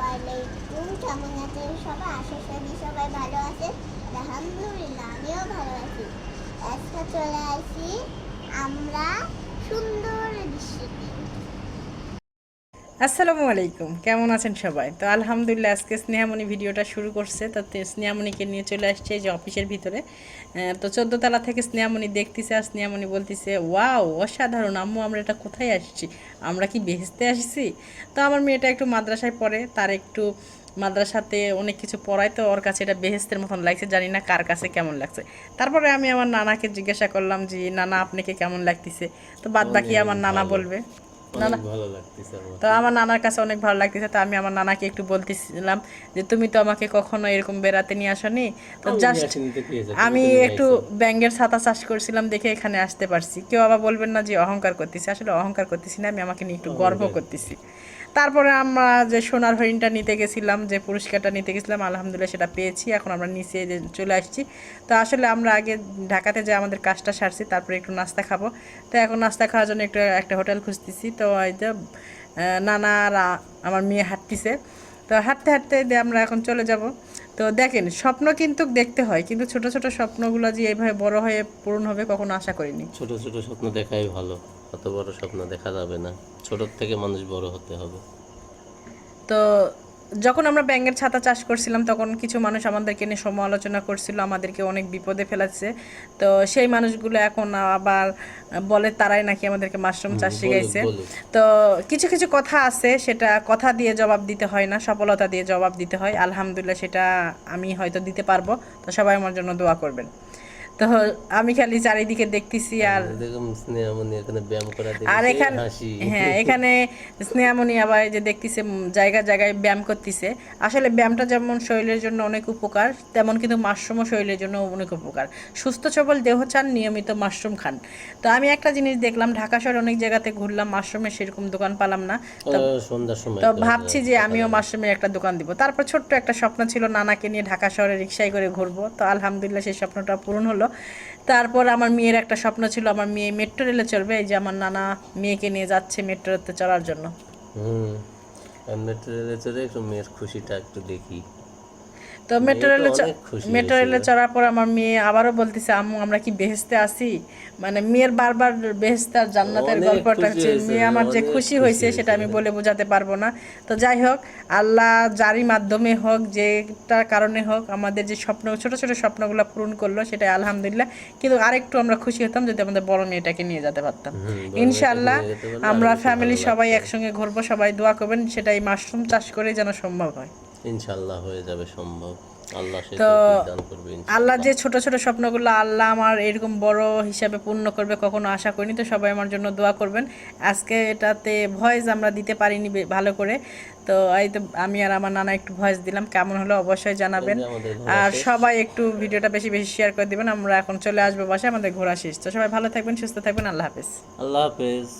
আলাইকুম, কেমন আছেন সবাই? আশা করি সবাই ভালো আছে আলহামদুলিল্লাহ, আমিও ভালো আছি। আজকে চলে আসি আমরা সুন্দর দৃশ্যটি। আসসালামু আলাইকুম কেমন আছেন সবাই? তো আলহামদুলিল্লাহ আজকে স্নেহামণি ভিডিওটা শুরু করছে। তো স্নেহামণিকে নিয়ে চলে আসছে এই যে অফিসের ভিতরে। তো চোদ্দ তলা থেকে স্নেহামণি দেখতেছে আর স্নেহামণি বলতেছে ওয়াও অসাধারণ আম্মু আমরা এটা কোথায় আসছি? আমরা কি বেহেস্তে আসছি? তো আমার মেয়েটা একটু মাদ্রাসায় পড়ে তার একটু মাদ্রাসাতে অনেক কিছু পড়ায় তো ওর কাছে এটা বেহেস্তের মতন লাগছে জানি না কার কাছে কেমন লাগছে। তারপরে আমি আমার নানাকে জিজ্ঞাসা করলাম যে নানা আপনাকে কেমন লাগতেছে? তো বাদ বাকি আমার নানা বলবে। ভালো লাগতেছে তো আমার নানার কাছে অনেক ভালো লাগতেছে তো আমি আমার নানাকে একটু বলতেছিলাম যে তুমি তো আমাকে কখনো এরকম বেড়াতে নিয়ে আসনি? তো জাস্ট? আমি একটু ব্যাঙ্গের ছাতা চাষ করছিলাম দেখে এখানে আসতে পারছি। কেউ আবার বলবেন না যে অহংকার করতেছি। আসলে অহংকার করতেছি না আমি আমাকে নিয়ে একটু গর্ব করতেছি। তারপরে আমরা যে সোনার হরিণটা নিতে গেছিলাম যে পুরস্কারটা নিতে গেছিলাম আলহামদুলিল্লাহ সেটা পেয়েছি। এখন আমরা নিচে চলে আসছি। তো আসলে আমরা আগে ঢাকাতে যে আমাদের কাজটা সারছি তারপরে একটু নাস্তা খাব। তো এখন নাস্তা খাওয়ার জন্য একটু একটা হোটেল খুঁজতেছি। তো এই যে আহ, নানা আর আমার মেয়ে হাঁটতেছে। তো হাঁটতে হাঁটতে আমরা এখন চলে যাব। তো দেখেন স্বপ্ন কিন্তু দেখতে হয় কিন্তু ছোট ছোট স্বপ্নগুলো যে এইভাবে বড় হয়ে পূরণ হবে কখনো আশা করিনি। ছোট ছোট স্বপ্ন দেখাই ভালো অত বড় স্বপ্ন দেখা যাবে না। ছোট থেকে মানুষ বড় হতে হবে। তো যখন আমরা ব্যাঙ্গের ছাতা চাষ করছিলাম তখন কিছু মানুষ আমাদেরকে নিয়ে সমালোচনা করছিল আমাদেরকে অনেক বিপদে ফেলাচ্ছে তো সেই মানুষগুলো এখন আবার বলে তারাই নাকি আমাদেরকে মাশরুম চাষ শিখাইছে। তো কিছু কিছু কথা আছে সেটা কথা দিয়ে জবাব দিতে হয় না সফলতা দিয়ে জবাব দিতে হয়। আলহামদুলিল্লাহ সেটা আমি হয়তো দিতে পারব। তো সবাই আমার জন্য দোয়া করবেন। তো আমি খালি চারিদিকে দেখতেছি আর ব্যায়াম করা আর এখানে হ্যাঁ এখানে স্নেহামণি আবার যে দেখতেছে উম, জায়গায় ব্যায়াম করতেছে। আসলে ব্যায়ামটা যেমন শরীরের জন্য অনেক উপকার তেমন কিন্তু মাশরুমও শরীরের জন্য অনেক উপকার। সুস্থ সবল দেহ চান নিয়মিত মাশরুম খান। তো আমি একটা জিনিস দেখলাম ঢাকা শহরে অনেক জায়গাতে ঘুরলাম মাশরুমের সেরকম দোকান পালাম না। তো ভাবছি যে আমিও মাশরুমের একটা দোকান দিব। তারপর ছোট্ট একটা স্বপ্ন ছিল নানাকে নিয়ে ঢাকা শহরে রিক্সায় করে ঘুরবো। তো আলহামদুলিল্লাহ সেই স্বপ্নটা পূরণ হলো। তারপর আমার মেয়ের একটা স্বপ্ন ছিল, আমার মেয়ে মেট্রো রেলে চলবে এই যে আমার নানা মেয়েকে নিয়ে যাচ্ছে মেট্রোতে চলার জন্য। হুম। মেট্রো রেলে চলে একটু মেয়ের খুশিটা একটু দেখি। তো মেট্রো রেলে চ- মেট্রো রেলে চড়ার পর আমার মেয়ে আবারও বলতেছে আম্মু আমরা কি বেহেস্তে আসি মানে মেয়ের বারবার বেহেস্তে আর জান্নাতের গল্পটা হচ্ছে মেয়ে আমার যে খুশি হয়েছে সেটা আমি বলে বোঝাতে পারব না। তো যাই হোক আল্লাহ যারই মাধ্যমে হোক যেটার কারণে হোক আমাদের যে স্বপ্ন ছোট ছোট স্বপ্নগুলো পূরণ করল সেটাই আলহামদুলিল্লাহ। কিন্তু আরেকটু আমরা খুশি হতাম যদি আমাদের বড় মেয়েটাকে নিয়ে যেতে পারতাম। পারলে আমরা ফ্যামিলি সবাই একসঙ্গে ঘুরবো সবাই দোয়া করবেন সেটাই মাশরুম চাষ করে যেন সম্ভব হয়। ইনশাল্লাহ হয়ে যাবে সম্ভব। আল্লাহ তো। আল্লাহ যে ছোট ছোট স্বপ্নগুলো আল্লাহ আমার এরকম বড় হিসাবে পূর্ণ করবে কখনো আশা করিনি তো সবাই আমার জন্য দোয়া করবেন। আজকে এটাতে ভয়েস আমরা দিতে পারিনি ভালো করে। তো এই তো আমি আর আমার নানা একটু ভয়েস দিলাম কেমন হলো অবশ্যই জানাবেন। আর সবাই একটু ভিডিওটা বেশি বেশি শেয়ার করে দিবেন আমরা এখন চলে আসব বাসায় আমাদের ঘোরা শেষ। তো সবাই ভালো থাকবেন সুস্থ থাকবেন আল্লাহ হাফেজ। আল্লাহ হাফেজ।